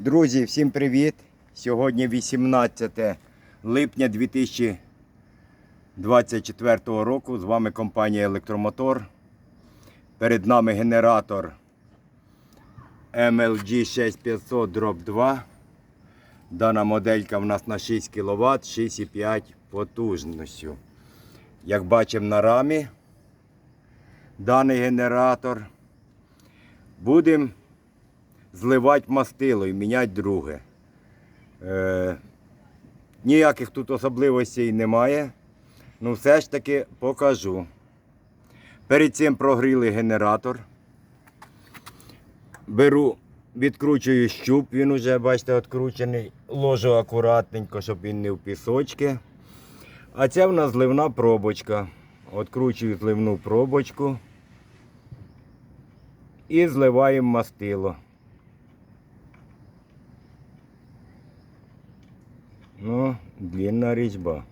Друзі, всім привіт! Сьогодні 18 липня 2024 року. З вами компанія Електромотор. Перед нами генератор MLG 6500 Drop 2. Дана моделька в нас на 6 кВт, 6,5 потужністю. Як бачимо на рамі, даний генератор. Будемо зливати мастило і міняти друге. Е, ніяких тут особливостей немає. Ну все ж таки покажу. Перед цим прогріли генератор. Беру, відкручую щуп, він уже, бачите, відкручений. Ложу акуратненько, щоб він не в пісочки. А це в нас зливна пробочка. Откручую зливну пробочку і зливаємо мастило. Ну, длинна різьба.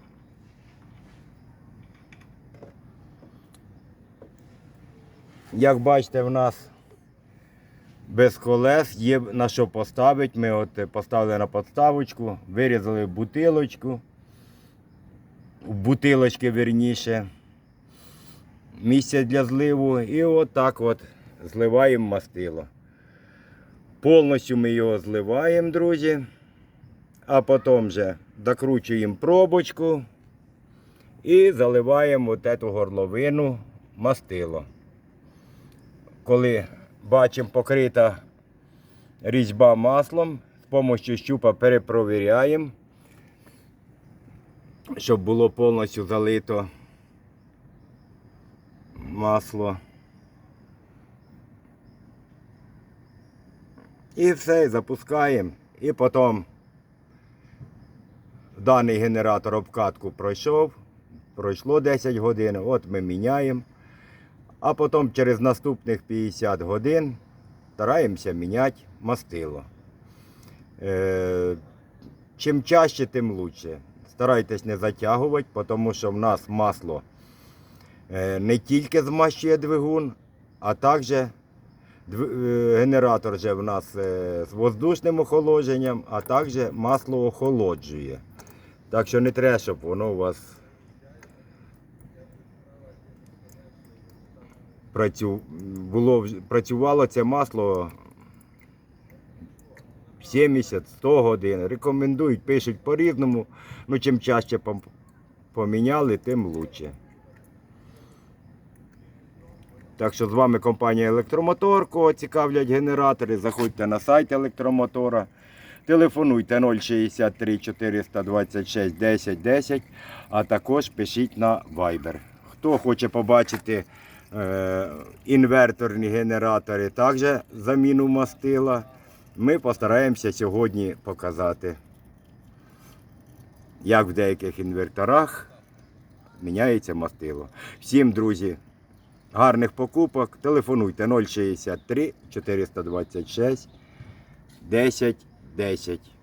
Як бачите, в нас без колес є на що поставити. Ми от поставили на подставочку, вирізали бутилочку, бутилочки верніше, місце для зливу і отак от зливаємо мастило. Повністю ми його зливаємо, друзі. А потім вже докручуємо пробочку і заливаємо от цю горловину мастило. Коли бачимо покрита різьба маслом, з допомогою щупа перепровіряємо, щоб було повністю залито масло. І все, запускаємо. І потім даний генератор обкатку пройшов, пройшло 10 годин, от ми міняємо. А потім через наступних 50 годин стараємося міняти мастило. Е, чим чаще, тим краще. Старайтесь не затягувати, тому що в нас масло е, не тільки змащує двигун, а також е, генератор вже в нас з воздушним охолодженням, а також масло охолоджує. Так що не треба, щоб воно у вас працю... було... працювало це масло 70-100 годин. Рекомендують, пишуть по-різному. Ну, чим чаще поміняли, тим краще. Так що з вами компанія Електромотор, кого цікавлять генератори, заходьте на сайт електромотора. Телефонуйте 063 426 10 10, а також пишіть на Viber. Хто хоче побачити е, інверторні генератори, також заміну мастила, ми постараємося сьогодні показати, як в деяких інверторах міняється мастило. Всім, друзі, гарних покупок. Телефонуйте 063 426 10 10.